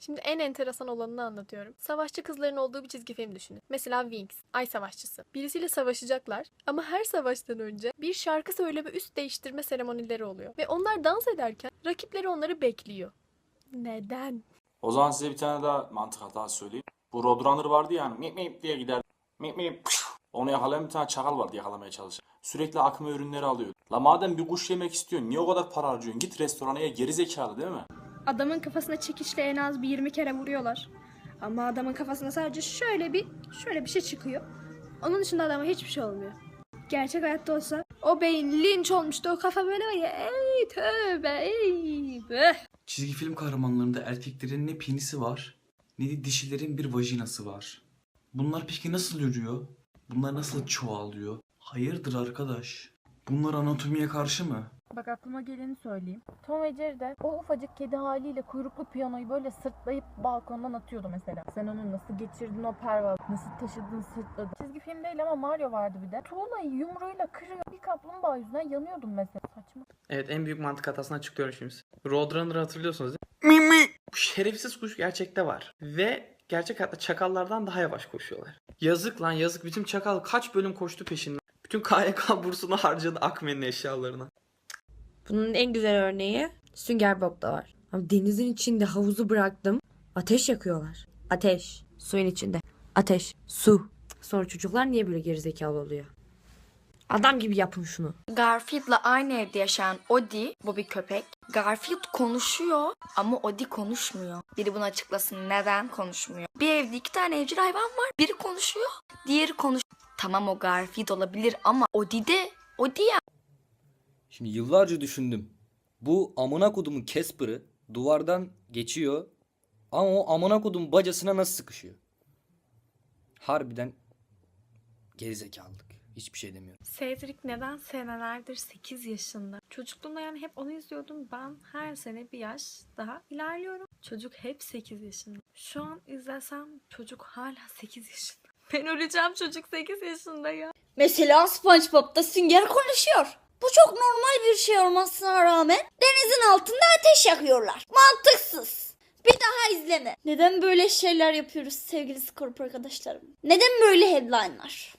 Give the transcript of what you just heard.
Şimdi en enteresan olanını anlatıyorum. Savaşçı kızların olduğu bir çizgi film düşünün. Mesela Wings, Ay Savaşçısı. Birisiyle savaşacaklar ama her savaştan önce bir şarkı söyleme üst değiştirme seremonileri oluyor. Ve onlar dans ederken rakipleri onları bekliyor. Neden? O zaman size bir tane daha mantık hatası söyleyeyim. Bu Roadrunner vardı ya hani mip diye gider. Mip mip. Onu yakalayan bir tane çakal vardı yakalamaya çalışan. Sürekli akme ürünleri alıyor. La madem bir kuş yemek istiyorsun niye o kadar para harcıyorsun? Git restorana ye geri zekalı değil mi? Adamın kafasına çekişle en az bir 20 kere vuruyorlar. Ama adamın kafasına sadece şöyle bir şöyle bir şey çıkıyor. Onun dışında adama hiçbir şey olmuyor. Gerçek hayatta olsa o beyin linç olmuştu. O kafa böyle var ya. Ey tövbe ey. beh. Çizgi film kahramanlarında erkeklerin ne penisi var ne de dişilerin bir vajinası var. Bunlar peki nasıl yürüyor? Bunlar nasıl çoğalıyor? Hayırdır arkadaş? Bunlar anatomiye karşı mı? Bak aklıma geleni söyleyeyim. Tom ve Jerry de o ufacık kedi haliyle kuyruklu piyanoyu böyle sırtlayıp balkondan atıyordu mesela. Sen onu nasıl geçirdin o pervalı, nasıl taşıdın sırtladın. Çizgi film değil ama Mario vardı bir de. Tuğlayı yumruğuyla kırıyor. Bir kaplumbağa yüzünden yanıyordum mesela. Saçma. Evet en büyük mantık hatasını açıklıyorum şimdi. Roadrunner'ı hatırlıyorsunuz değil mi? Bu şerefsiz kuş gerçekte var. Ve gerçek hayatta çakallardan daha yavaş koşuyorlar. Yazık lan yazık. Bütün çakal kaç bölüm koştu peşinden. Bütün KYK bursunu harcadı Akmen'in eşyalarına. Bunun en güzel örneği Sünger Bob'da var. Ama denizin içinde havuzu bıraktım. Ateş yakıyorlar. Ateş. Suyun içinde. Ateş. Su. Sonra çocuklar niye böyle gerizekalı oluyor? Adam gibi yapın şunu. Garfield'la aynı evde yaşayan Odie, bu bir köpek. Garfield konuşuyor ama Odie konuşmuyor. Biri bunu açıklasın neden konuşmuyor. Bir evde iki tane evcil hayvan var. Biri konuşuyor, diğeri konuş. Tamam o Garfield olabilir ama Odie de Odie ya. Şimdi yıllarca düşündüm. Bu amına kodumun Casper'ı duvardan geçiyor ama o amına kodumun bacasına nasıl sıkışıyor? Harbiden gerizekalılık. Hiçbir şey demiyorum. Cedric neden senelerdir 8 yaşında? Çocukluğumda yani hep onu izliyordum. Ben her sene bir yaş daha ilerliyorum. Çocuk hep 8 yaşında. Şu an izlesem çocuk hala 8 yaşında. Ben öleceğim çocuk 8 yaşında ya. Mesela SpongeBob'da Sünger konuşuyor. Bu çok normal bir şey olmasına rağmen denizin altında ateş yakıyorlar. Mantıksız. Bir daha izleme. Neden böyle şeyler yapıyoruz sevgili Scorp arkadaşlarım? Neden böyle headline'lar?